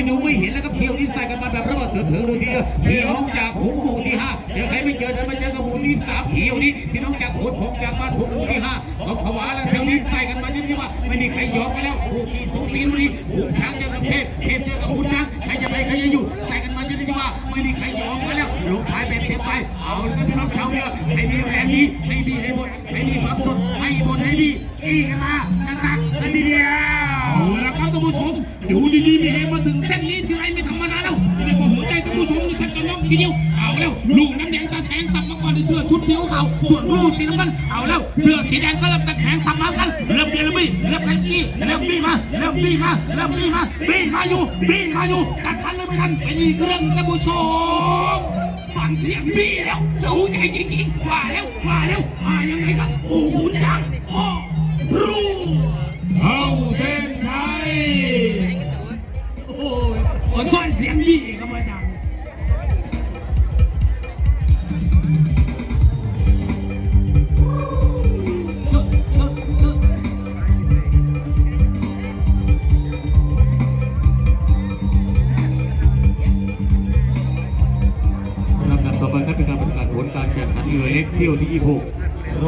ไม่ดูไม่เห็นแล้วครับเที่ยวนี้ใส่กันมาแบบระเบิดเถิดเถิงดูทีเดียวพี่น้องจากหงหมู่ที่ห้าเดี๋ยวใครไม่เจอเดินมาเจอกับหมู่ที่สามเที่ยวนี้พี่น้องจากโขดหงจากบ้านหงหมู่ที่ห้าเขาผวาแล้วเที่ยวนี้ใส่กันมาจนที่ว่าไม่มีใครยอมกันแล้วผู้ที่สูสีดูดีผู้ช้างเจอกับเทพเทพเจอกับผู้ช้างใครจะไปใครจะอยู่ใส่กันมาจนที่ว่าไม่มีใครยอมกันแล้วลงท้ายแบบเต็มไปเอาแล้วก็พี่น้องชาวเรือให้มีแรงดีให้มีให้หมดให้มีความสดให้หมดให้ดีอีกันมา บี้มาเริ่มบี้มาบี้มาอยู่บี้มาอยู่กัดทันเลยไม่ทันเป็นอีกเรื่องนะผู้ชมฟังเสียงบี้แล้วดูใจจริงๆว่าแล้วว่าแล้วมายังไงกับโอ้โหจังพ่อรู้เอาเส้นชัยโอ้ยขอโทษเสียงบี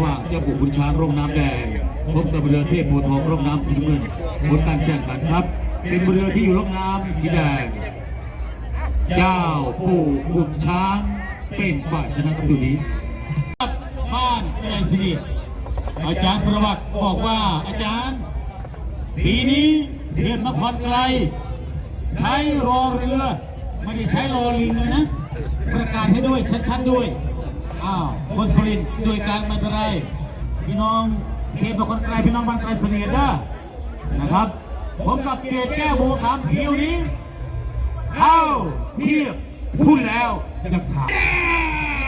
ระหว่างเจ้าปู่ขุนช้างร่มน้ำแดงพบกับเรือเทพโพทองร่มน้ำสีน้ำเงินผลการแข่งขันครับ เป็นเรือที่อยู่ร่มน้ำสีแดง เจ้าปู่ขุนช้างเป็นฝ่ายชนะครับตัวนี้บ้านแม่สิริอาจารย์ประวัติบอกว่าอาจารย์ปีนี้เรียนนครไกล ใช้รอเรือ ไม่ได้ใช้รอลิงเลยนะ ประกาศให้ด้วยชัดๆด้วย อ้าวคนสุรินด้วยการไม่เป็นไรพี่น้องเขตนคนไกลพี่น้องบ้านไกลเสนียดนะนะครับ ผมกับเกตแก้วบัวขามเที่ยวนี้เข้าเทียบพูดแล้วจะถาม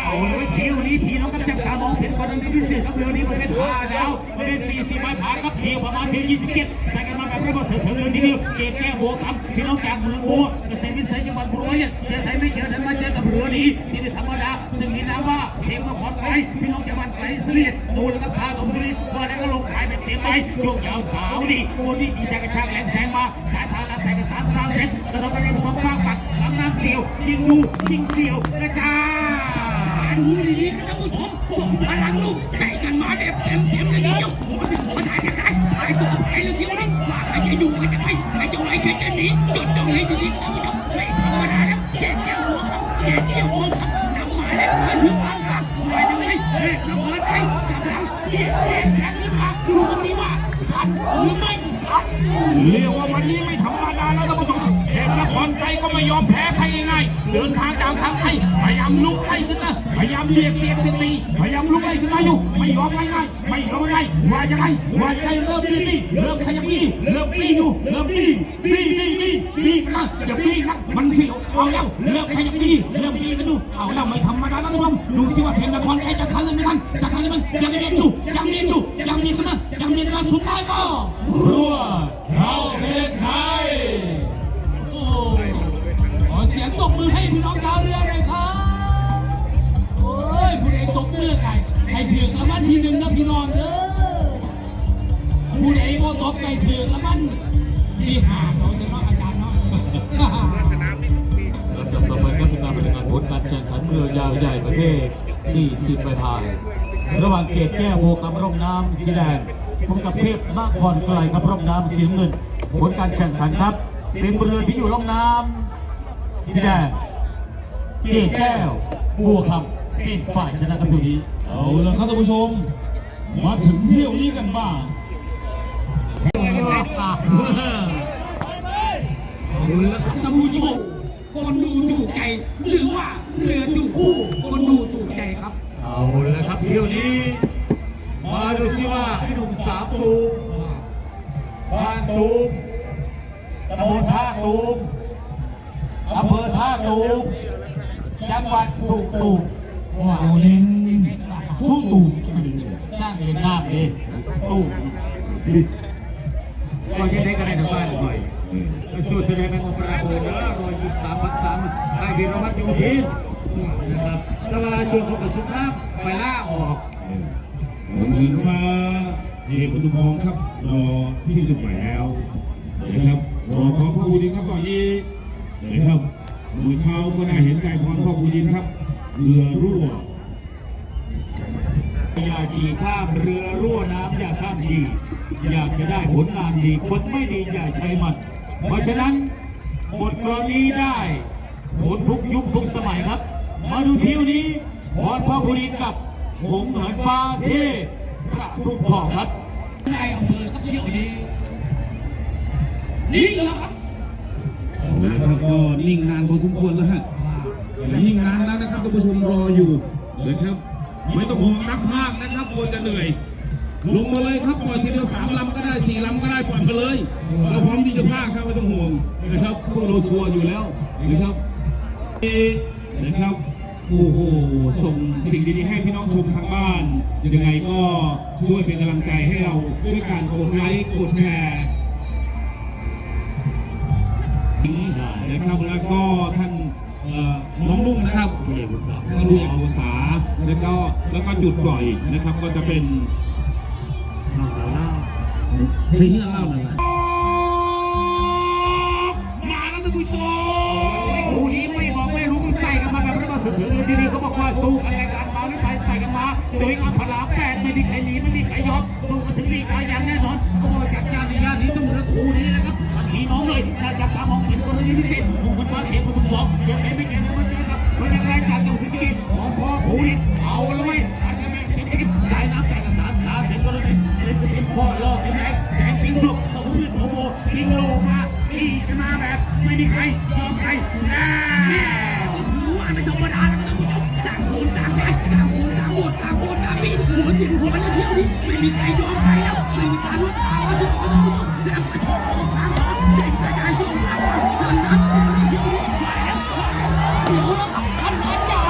เอาเลยเที่ยวนี้พี่น้องก็จับตามองเห็นกรณีพิเศษครับเรือนี้ประเภทห้าดาวประเภทสี่สี่ไม้ผาครับเที่ยวประมาณเพียงยี่สิบเจ็ดใส่กันมาแบบระเบิดเถิดเถิงเลยทีเดียวเกตแก้วบัวครับพี่น้องจากเมืองบัวเกษตรวิสัยจังหวัดบัวเนี่ยเจอใครไม่เจอเดินมาเจอกับเรือนี้ที่ไม่ธรรมดาซึ่งมีนามว่าเทมนครไกลพี่น้องจังหวัดไกลเสลียดดูแล้วก็พาตรงสุริว่าแล้วก็ลงขายเป็นเต็มไปช่วงยาวสาวดีโอ้นี่จีจกระชากแหลมแสงมาสายพานลำแสงกับสามสามเซนกระโดกระเด็นสองข้างฝักลำน้ำเสียวยิงดูยิงเสียวกระจาย ดูดีๆนะท่านผู้ชมส่งพลังลูกใส่กันมาแบบเต็มๆเลยทีเดียวผมเป็นหัวถ่ายกันได้หายตัวหายเลยทีเดียวนะว่าใครจะอยู่ใครจะไปใครจะไหวใครจะหนีจดจ้องให้ดีๆท่านผู้ชมไม่ธรรมดาแล้วแก่แก้วหัวครับแก่แก้วหัวครับนำมาแล้วมาถึงบ้านครับมายังไงเฮ้ยนำมาไทยจับหลังเกี่ยแขนแขนขึ้นมาดูกันดีว่าทันหรือไม่ ทันเรียกว่าวันนี้ไม่ธรรมดาแล้วท่านผู้ชมเทพนครไทยก็ไม่ยอมแพ้ใครง่ายๆเดินทางจากทางไทยพยายามลุกไล่ขึ้นนะพยายามเรียกเสียงตีพยายามลุกไล่ขึ้นมาอยู่ ไม่ยอมง่ายๆไม่ยอมง่ายว่าจะไงว่าจะไงเริ่มบี้บี้เริ่มขยับบี้เริ่มบี้อยู่เริ่มบี้บี้บี้บี้บี้นะอย่าบี้นะมันเสียวเอาแล้วเริ่มขยับบี้เริ่มบี้กันดูเอาแล้วไม่ธรรมดาแล้วท่านผู้ชมดูสิว่าเทพนครไทยจะทันหรือไม่ทันจะทันหรือไม่ยังเรียนอยู่ยังเรียนอยู่ยังเรียนกันนะยังเรียนกันสุดท้ายก็รัว ถือกละมันทีหนึ่งนะพี่น้องเด้อผู้ใดโมตบไก่เถือกละมันที่หาเราจะเนาะอาจารย์เนาะลำดับต่อไปก็เป็นการประกาศผลการแข่งขันเรือยาวใหญ่ประเภท40ใบพาย ระหว่างเกตแก้วโวกับร่มน้ำสีแดงพบกับเทพนครไกลกับร่มน้ำสีน้ำเงิน ผลการแข่งขันครับ เป็นเรือที่อยู่ร่มน้ำสีแดงเกตแก้วบัวคำ เป็นฝ่ายชนะครับตัวนี้เอาละครับท่านผู้ชม มาถึงเที่ยวนี้กันบ้างเอาละครับท่านผู้ชม คนดูถูกใจ หรือว่าเรือถูกคู่คนดูถูกใจครับ เอาละครับเที่ยวนี้ มาดูสิว่าพี่หนุ่มสามตูมบ้านตูมตำบลท่าตูมอำเภอท่าตูมจังหวัดสุตูม ว้าวเน้นสู้ตู่สร้างเป็นน้ำเองตูมก็จะได้กันในทางบ้านหน่อยไปสู้แสดงเป็นองค์ประกอบเนอะรอยยิบสามพันสามให้วีรวัตรอยู่ทีนะครับต่ว่าช่วงของกระสุนครับไปล่าออกผมเห็นว่าเอกปทุมองครับรอที่จุดหมายแล้วนะครับรอขอพระคุณครับตอนนี้นะครับมือเช้าก็น่าเห็นใจพรพ่อภูดินครับ เรือรั่วอย่าขี่ข้ามเรือรั่วน้ำอย่าข้ามขี่อยากจะได้ผลงานดีคนไม่ดีอย่าใช้มัน เพราะฉะนั้นบทกรณีได้ผลทุกยุคทุกสมัยครับ มาดูเที่ยวนี้พรพ่อภูรินกับหงส์เหินฟ้าเทพประทุมทองครับนายอำเภอเที่ยวนี้นี่แล้วครับแล้วก็นิ่งนานพอสมควรแล้วฮะนิ่งนานแล้วนะครับ ท่านผู้ชมรออยู่นะครับ ไม่ต้องห่วงนักภาคนะครับกลัวจะเหนื่อย ลงมาเลยครับปล่อยทีเดียวสามลำก็ได้สี่ลำก็ได้ปล่อยมาเลยเราพร้อมที่จะภาคครับไม่ต้องห่วงนะครับพวกเราชัวร์อยู่แล้วนะครับนะครับโอ้โหส่งสิ่งดีๆให้พี่น้องชมทางบ้าน ยังไงก็ช่วยเป็นกำลังใจให้เราด้วยการกดไลค์กดแชร์นะครับแล้วก็ท่าน น้องลุงนะครับท่านลุงอุษาแล้วก็แล้วก็จุดปล่อยนะครับก็จะเป็นเพลงเรื่องเล่านั่นแหมาแล้วท่านผู้ชมคู่นี้ไม่บอกไม่รู้ใส่กันมาแบบนี้ก็ถึงทีนี้เขาบอกว่าสู้กันแรงกันมาหรือไทยใส่กันมาสวยงามพล ไม่มีใครยอมใครแน่ว่าไม่ธรรมดาแล้วท่านผู้ชมต่างคนต่างได้ต่างคนต่างโหวตต่างคนต่างมีหัวจิตหัวแล้วเที่ยวนี้ไม่มีใครยอมใครแล้วไม่มีการลดทางแล้วทุกคนแล้วกระโชกทางเด็กกระจายส่งทางทางนั้นเที่ยวนี้มาแล้วเดี๋ยวเราทำทำน้อยจ๋า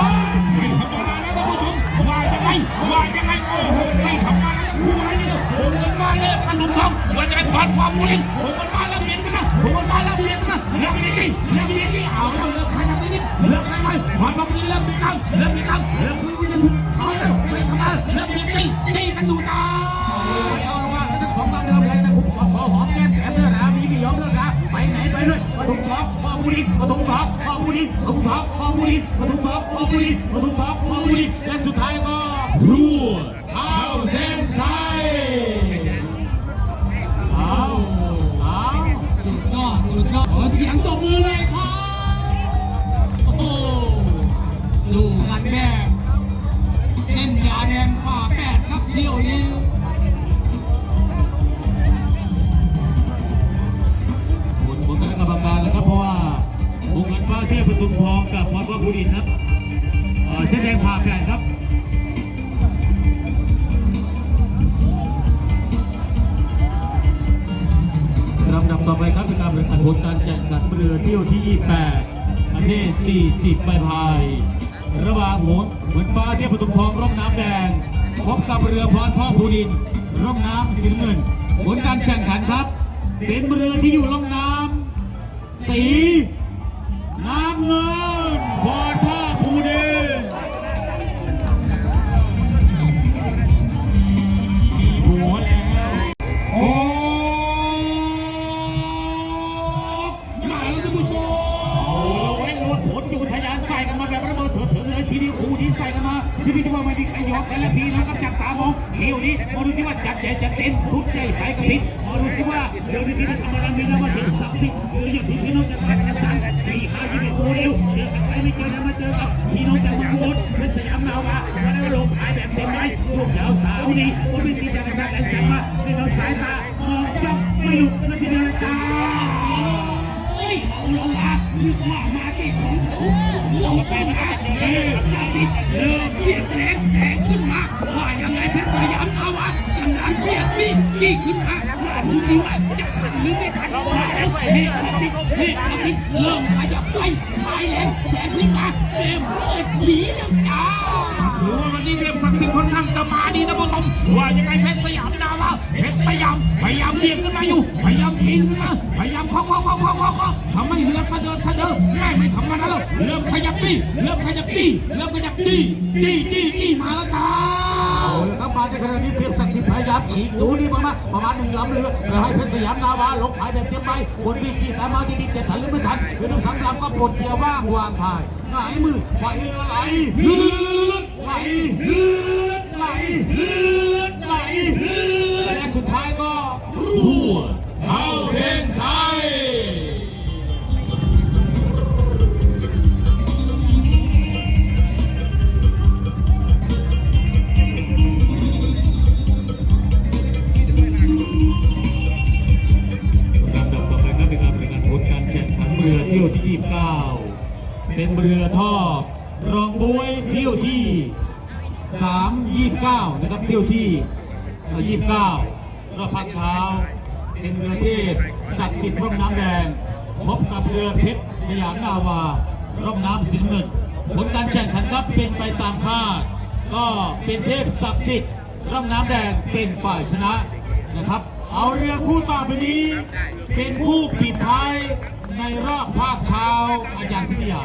ไม่ธรรมดานะท่านผู้ชมว่ายังไงว่ายังไงโอ้โหไม่ธรรมดาคู่อะไรนี่ผมกันมาเลยขนมทองว่าจะผ่านความวุ่นผมกันมาแล้วเบียดกันนะผมกันมาแล้วเบียดกัน องพ่อบุรีปทุมทองพ่อบุรีปทุมทองพ่อบุรีและสุดท้ายก็รั่วเข้าเส้นชัยเอาเอาสุดยอดสุดยอดขอเสียงตบมือเลยครับโอ้โหสู้กันแบบเส้นยาแดงฝ่าแปดครับเที่ยวนี้ผลผลคณะกรรมการนะครับเพราะว่าบุกเงินฟ้าเทพปทุมทองกับพรพ่อ บุรีครับเส้นแดงผ่าแปดครับลำดับต่อไปครับเป็นการประกาศผลการแข่งขันเรือเที่ยวที่ 28ประเภท40ใบพาย ระหว่างโหนเหมือนฟ้าเทียบปทุมทองร่องน้ำแดง พบกับเรือพรพ่อภูดินร่องน้ำสีน้ำเงิน ผลการแข่งขันครับ เป็นเรือที่อยู่ร่องน้ำสีน้ำเงิน พ มีแล้วว่าถึงสักสิบหรืออย่างที่พี่น้องจะแข่งกันสั่งสี่ห้ายี่สิบคู่เร็วเจอกันไปไม่เจอแล้วมาเจอกับพี่น้องจากมืองอุบลเป็นสยามนาวามาแล้วลงขายแบบเต็มไม้ลูกยาวสาวนี้คนไม่ตีจากกระชากแรงแสงมาพี่น้องสายตามองจ้องไม่หยุดนะพี่น้องจ้าเฮ้ยเอาลงมานึกว่ามาที่ของสูงลงไปมาเฮ้ยเริ่มเปลี่ยนแสงแสงขึ้นมาว่ายังไงเพชรสยามนาวากำลังเปลี่ยนนี่ยี่ขึ้นมาว่าดูสิว่าจะทันหรือไม่ทัน มาแล้วเฮ้ยนี่นี่นี่เริ่มขยับไปไปแล้วแสงขึ้มาเต็มเลยหนีแล้วจ้าถือว่าวันนี้เทพศักดิ์สิทธิ์ค่อนข้างจะมาดีนะผู้ชมว่ายังไงเพชรสยามดาวละเพชรสยามพยายามเบี่ยงขึ้นมาอยู่พยายามทิ้งขึ้นมาพยายามเคาะเคาะเคาะเคาะเคาะเคาทำให้เรือสะเดินสะเดินแม่ไม่ธรรมดาแล้วเริ่มขยับจี้เริ่มขยับจี้เริ่มขยับจี้จี้จี้จี้มาแล้วจ้า เอาละครับมาในขณะนี้เพียงศักดิ์สิทธิ์พยายามฉีกดูนี่มามาประมาณหนึ่งลำเรือเพื่อให้เพชรสยามนาวาลงพายแบบเต็มใบบนที่กี่สามมารถที่จะทันหรือไม่ทันคือทั้งสามลำก็ปลดเกียร์ว่างวางพายหงายมือไหวเรือไหลไหลไหลไหลและสุดท้ายก็พูดเท่อรองบวยเที่ยวที่3 29นะครับเที่ยวที่29รอบพักเท้าเป็นเรือเทพศักดิ์สิทธิ์ร่มน้ำแดงพบกับเรือเพชรสยามนาวาร่มน้ำสีน้ำเงินผลการแข่งขันครับเป็นไปตามคาดก็เป็นเทพศักดิ์สิทธิ์ร่มน้ำแดงเป็นฝ่ายชนะนะครับ เอาเรือคู่ต่อไปนี้ เป็นผู้ปิดท้ายในรอบภาคเช้าอาจารย์พิทยา